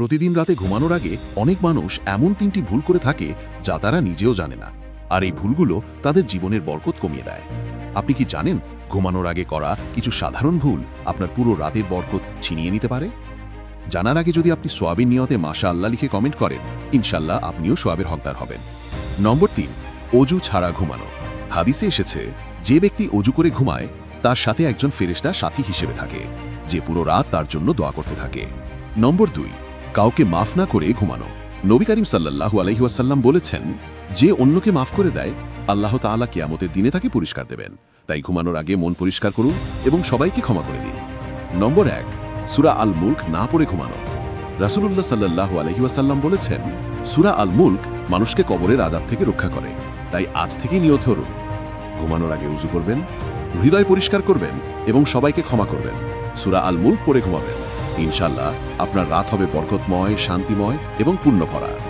প্রতিদিন রাতে ঘুমানোর আগে অনেক মানুষ এমন তিনটি ভুল করে থাকে যা তারা নিজেও জানে না। আর এই ভুলগুলো তাদের জীবনের বরকত কমিয়ে দেয়। আপনি কি জানেন ঘুমানোর আগে করা কিছু সাধারণ ভুল আপনার পুরো রাতের বরকত ছিনিয়ে নিতে পারে? জানার আগে যদি আপনি সোয়াবিন নিয়তে মাশা আল্লাহ লিখে কমেন্ট করেন ইনশাল্লাহ আপনিও সোয়াবের হকদার হবেন। নম্বর তিন, অজু ছাড়া ঘুমানো। হাদিসে এসেছে, যে ব্যক্তি অজু করে ঘুমায়, তার সাথে একজন ফেরেশতা সাথী হিসেবে থাকে, যে পুরো রাত তার জন্য দোয়া করতে থাকে। নম্বর দুই কাউকে মাফ না করে ঘুমানো। নবী করিম সাল্লাল্লাহু আলহিহাসাল্লাম বলেছেন, যে অন্যকে মাফ করে দেয়, আল্লাহ তাআলা কিয়ামতের দিনে তাকে পুরস্কার দেবেন। তাই ঘুমানোর আগে মন পরিষ্কার করুন এবং সবাইকে ক্ষমা করে দিন। নম্বর এক, সুরা আল মুল্ক না পড়ে ঘুমানো। রাসূলুল্লাহ সাল্লাল্লাহু আলহিহাসাল্লাম বলেছেন, সুরা আল মুল্ক মানুষকে কবরের আজাব থেকে রক্ষা করে। তাই আজ থেকেই নিয়ত ধরুন। ঘুমানোর আগে উজু করবেন, হৃদয় পরিষ্কার করবেন এবং সবাইকে ক্ষমা করবেন। সুরা আল মুল্ক পড়ে ঘুমাবেন। ইনশাল্লাহ আপনার রাত হবে বরকতময় শান্তিময় এবং পূর্ণ ভরা